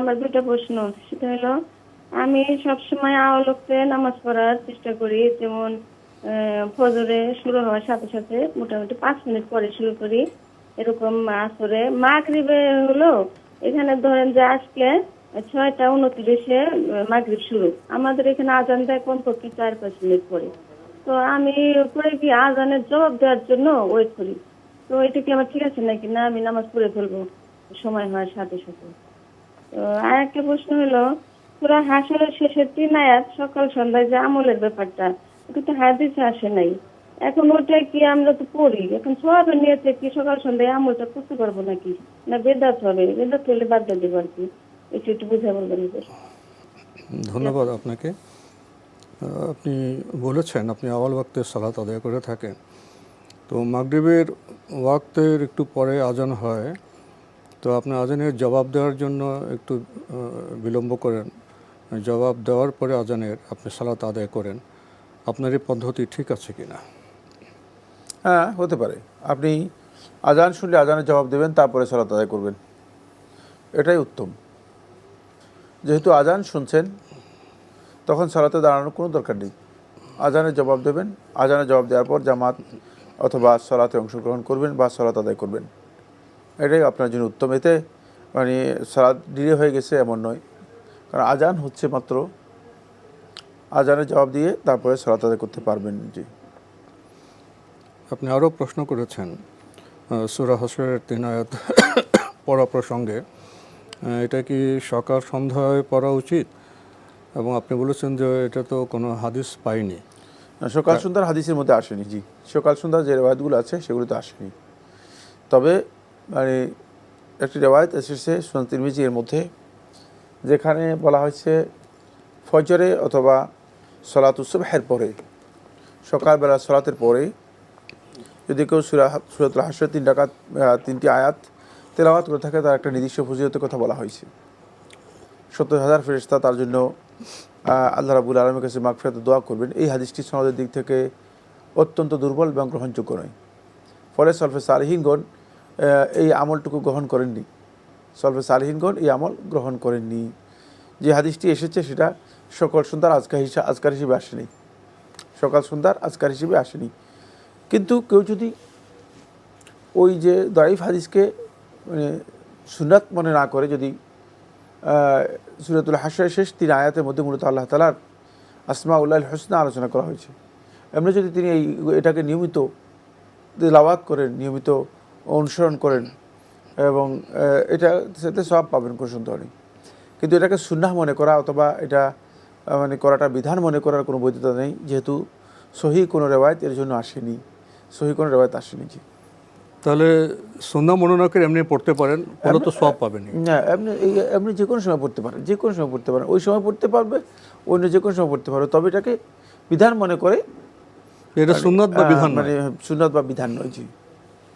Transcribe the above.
আমার দুইটা প্রশ্ন সেটা হলো, আমি সবসময় আওয়ালকে নামাজ পড়ার চেষ্টা করি, যেমন ফজরে শুরু হওয়ার সাথে সাথে মোটামুটি পাঁচ মিনিট পরে শুরু করি, এরকম আসরে। মাগরিবে হলো, এখানে ধরেন যে আজকে ছয়টা উনত্রিশে মাগরিব শুরু, আমাদের এখানে আজান দেয় কমপক্ষে চার পাঁচ মিনিট পরে। তো আমি পরে কি আজানের জবাব দেওয়ার জন্য ওয়েট করি। তো এটা কি আমার ঠিক আছে নাকি? না, আমি নামাজ পড়ে ফেলব সময় হওয়ার সাথে সাথে। আর একটা প্রশ্ন হলো, পুরা হাসরের শেষের তিন আয়াত সকাল সন্ধ্যায় যে আমলের ব্যাপারটা এটা তো হাদিসে আসে নাই। এখন ওটা কি আমরা তো পড়ি? এখন সবের নিয়েছে কি সকাল সন্ধ্যায় আমলটা করতে পারব নাকি? না বেদাত হবে? বেদাত হলে বাদ দিয়ে দেবো আর কি। একটু একটু বুঝা বলবেন ধন্যবাদ আপনাকে। আপনি বলেছেন, আপনি আওয়াল ওয়াক্তের সালাত আদায় করে থাকেন। তো মাগরিবের ওয়াক্তের একটু পরে আজান হয়। তো আপনি আজানের জবাব দেওয়ার জন্য একটু বিলম্ব করেন। জবাব দেওয়ার পরে আজানের আপনি সালাত আদায় করেন। আপনার এই পদ্ধতি ঠিক আছে কি না হ্যাঁ হতে পারে। আপনি আজান শুনলে আজানের জবাব দেবেন, তারপরে সালাত আদায় করবেন। এটাই উত্তম। যেহেতু আজান শুনছেন, তখন সালাতে দাঁড়ানোর কোনো দরকার নেই। আজানের জবাব দেবেন, আজানের জবাব দেওয়ার পর জামাত অথবা সলাতে অংশগ্রহণ করবেন বা সলাত আদায় করবেন। এটাই আপনার জন্য উত্তম। এতে মানে সালাদ ডিলে হয়ে গেছে এমন নয়। কারণ আজান হচ্ছে মাত্র। আজানের জবাব দিয়ে তারপরে সলাত আদায় করতে পারবেন জি। আপনি আরও প্রশ্ন করেছেন সুরা হসরের তিন আয়াত পড়া প্রসঙ্গে। এটা কি সকাল সন্ধ্যায় পড়া উচিত? এবং আপনি বলেছেন যে এটা তো কোনো হাদিস পাইনি। সকাল সন্ধ্যার হাদিসের মধ্যে আসেনি জি। সকাল সন্ধ্যার যে রেওয়ায়তগুলো আছে সেগুলো তো আসেনি। তবে মানে একটি রেওয়ায়ত এসেছে সুনান তিরমিজি এর মধ্যে, যেখানে বলা হয়েছে ফজরে অথবা সলাত উৎসবের পরে, সকালবেলা সলাতের পরে যদি কেউ সুরা সুরাতুল হাসের তিন টাকা তিনটি আয়াত তেলাওয়াত করে থাকে, তার একটা নির্দিষ্ট ফজিলতের কথা বলা হয়েছে। সত্তর হাজার ফেরেস্তা তার জন্য আল্লাহ রাবুল আলমের কাছে মাগফিরাত দোয়া করবেন। এই হাদিসটি সনদের দিক থেকে অত্যন্ত দুর্বল এবং গ্রহণযোগ্য নয়। ফলে সলফে সালহীনগণ এই আমলটুকু গ্রহণ করেননি। সলফে সালহীনগণ এই আমল গ্রহণ করেননি। যে হাদিসটি এসেছে সেটা সকল সন্ধ্যার আজকার হিসেবে আজকার হিসেবে আসেনি। সকাল সন্ধ্যার আজকার হিসেবে আসেনি। কিন্তু কেউ যদি ওই যে দাইফ হাদিসকে মানে সুনাত মনে না করে যদি সুরাতুল হাসরের শেষ তিন আয়াতের মধ্যে মূলত আল্লাহ তালার আসমা উল্লাহ হোসনা আলোচনা করা হয়েছে। এমনি যদি তিনি এই, এটাকে নিয়মিত লাওয়াত করেন, নিয়মিত অনুসরণ করেন এবং এটা সাথে সব পাবেন কোনো সন্দেহ নেই কিন্তু এটাকে সুন্নাহ মনে করা অথবা এটা মানে করাটা বিধান মনে করার কোনো বৈধতা নেই যেহেতু সহি কোনো রেওয়ায়ত এর জন্য আসেনি। সহি কোনো রেওয়ায়ত আসেনি জি। তাহলে সন্ধ্যা মনোনা করে এমনি পড়তে পারেন পড়লে তো সব পাবেন না এমনি এই- এমনি যে কোনো সময় পড়তে পারেন যে কোনো সময় পড়তে পারেন। ওই সময় পড়তে পারবে অন্য যে কোনো সময় পড়তে পারবে। তবে এটাকে বিধান মনে করে এটা সুন্নাত বা বিধান মানে। সুন্নত বা বিধান নয় জি।